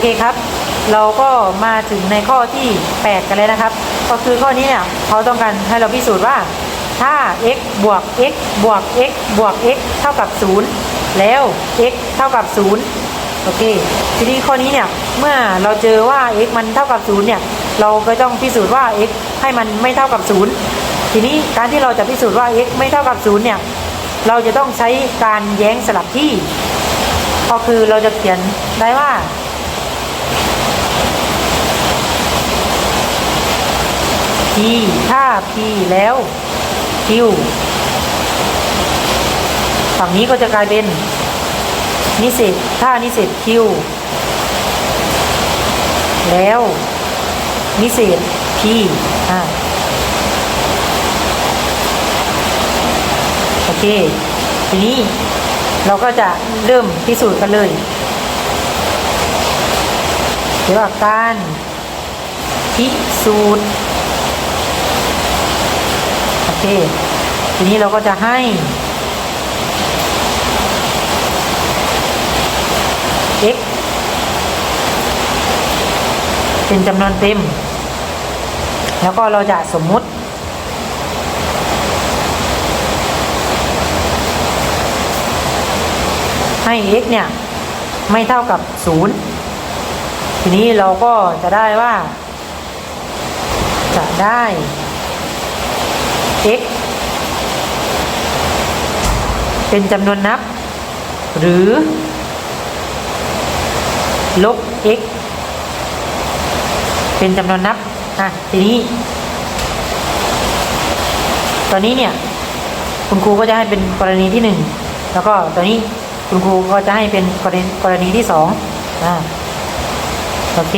เคครับ เราก็มาถึงในข้อที่ 8 กันเลยนะครับ ก็คือข้อนี้เนี่ยเขาต้องการให้เราพิสูจน์ว่า ถ้า x บวก x บวก x บวก x เท่ากับ 0 แล้ว x เท่ากับ 0 โอเค ทีนี้ข้อนี้เนี่ยเมื่อเราเจอว่า x มันเท่ากับ 0 เนี่ย เราก็ต้องพิสูจน์ว่า x ให้มันไม่เท่ากับ 0 ทีนี้การที่เราจะพิสูจน์ว่า x ไม่เท่ากับ 0 เนี่ย เราจะต้องใช้การแย้งสลับที่ ก็คือเราจะเขียนได้ว่า p ถ้า p แล้ว q ฝั่งนี้ก็จะกลายเป็นนิเศษถ้านิเศษ q แล้วนิเศษ p อ่าโอเค ทีนี้เราก็จะเริ่มพิสูจน์กันเลยเกี่ยวกับการพิสูจน์ เค ทีนี้เราก็จะให้ x เป็นจำนวนเต็ม แล้วก็เราจะสมมุติ ให้ x เนี่ย ไม่เท่ากับ 0 ทีนี้เราก็จะได้ว่า จะได้ x เป็นจำนวนนับ หรือ ลบ x เป็นจำนวนนับ อะ ทีนี้ ตอนนี้เนี่ย คุณครูก็จะให้เป็นกรณีที่หนึ่งแล้วก็ตอนนี้คุณครูก็จะให้เป็นกรณีกรณีที่สองอ่าโอเค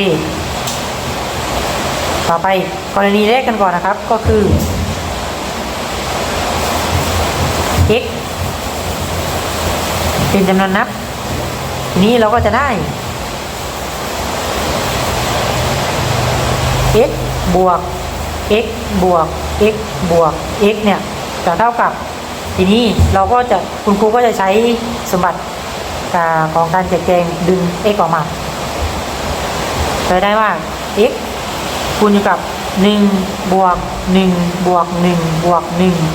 ต่อไปกรณีแรกกันก่อนนะครับก็คือ x เป็นจำนวนนับ ทีนี้เราก็จะได้ x บวก x บวก x บวก x เนี่ยจะเท่ากับ ทีนี้เราก็จะคุณครูก็จะใช้สมบัติของการแจกแจงดึง x ออกมาจะได้ว่า x คูณอยู่กับ 1 บวก 1 บวก 1 บวก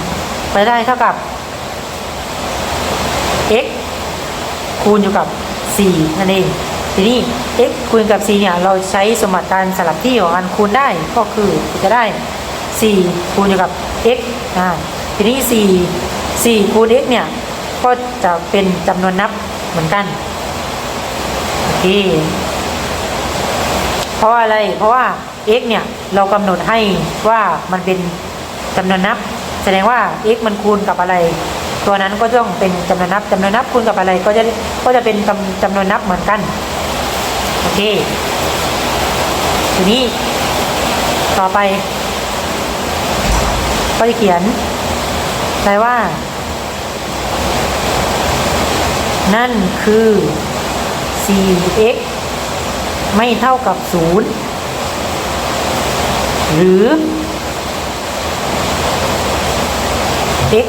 1 ไปได้เท่ากับ x คูณอยู่กับ 4 นั่นเอง ทีนี้ x คูณกับ 4 เนี่ย เราใช้สมบัติการสลับที่ของการคูณได้ก็คือจะได้ 4 คูณอยู่กับ x อ่าทีนี้ 4 4 คูณ x เนี่ย ก็จะเป็นจำนวนนับเหมือนกันโอเคเพราะอะไรเพราะว่า x เนี่ย เรากำหนดให้ว่ามันเป็นจำนวนนับ แสดงว่า x มันคูณกับอะไร ตัวนั้นก็ต้องเป็นจำนวนนับจำนวนนับคูณกับอะไรก็จะก็จะเป็นจำจำนวนนับเหมือนกันโอเคทีนี้ต่อไปก็จะเขียนได้ว่า นั่นคือ 4x ไม่เท่ากับ 0 หรือ x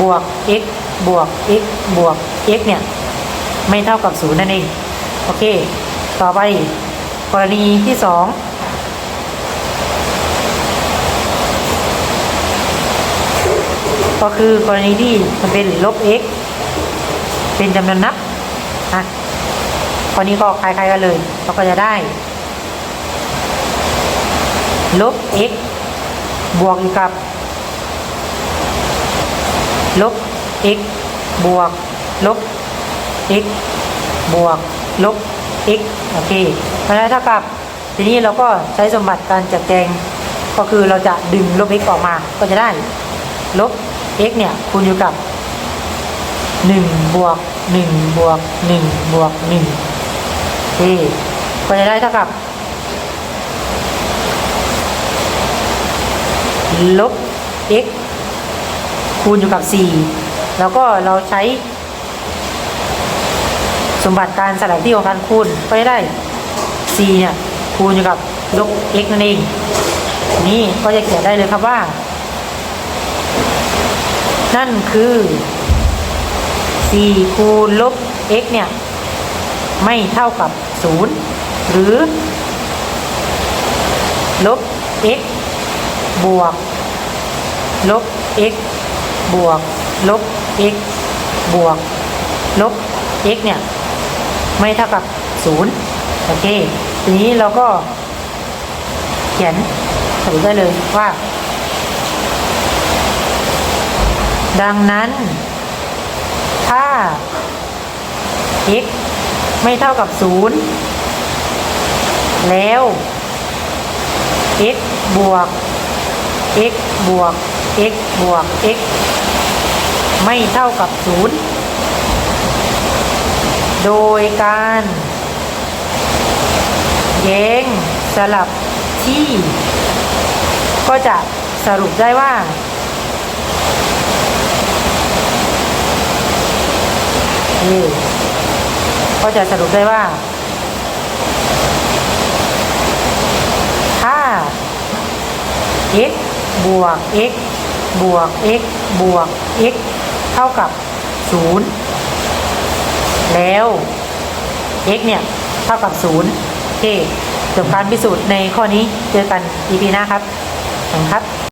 บวก x บวก x บวก x เนี่ย ไม่เท่ากับ0นั่นเอง โอเค ต่อไปกรณีที่ 2ก็คือกรณีที่มันเป็นลบ x เป็นจำนวนนับอะข้อนี้ก็คล้ายๆกันเลย เราก็จะได้ ลบ x บวกกับ ลบ x บวก ลบ x บวก ลบ x โอเคเพราะฉะนั้นเท่ากับทีนี้เราก็ใช้สมบัติการจัดแจงก็คือเราจะดึงลบ x ออกมาก็จะได้ลบ x เนี่ยคูณอยู่กับ 1 บวก 1 บวก 1 บวก1โอเคก็จะได้เท่ากับ ลบ x คูณอยู่กับ 4 แล้วก็เราใช้ สมบัติการสลับที่ของการคูณก็ได้ 4 เนี่ยคูณอยู่กับลบ x นั่นเอง นี่ก็จะเขียนได้เลยครับว่า นั่นคือ 4 คูณลบ x เนี่ย ไม่เท่ากับ 0 หรือ ลบ x บวก ลบ x บวกลบ x บวกลบ x เนี่ย ไม่เท่ากับ 0 โอเค ทีนี้เราก็ เขียนสรุปได้เลยว่า ดังนั้น ถ้า x ไม่เท่ากับ 0 แล้ว x บวก x บวก x บวก x ไม่เท่ากับ 0 โดยการแย้งสลับที่ ก็จะสรุปได้ว่านี่ก็จะสรุปได้ว่า ถ้า x บวก x บวก x บวก x เท่ากับ 0 แล้ว x เนี่ย เท่ากับ 0โอเคจบการพิสูจน์ในข้อนี้เจอกัน EP หน้าครับขอบคุณครับ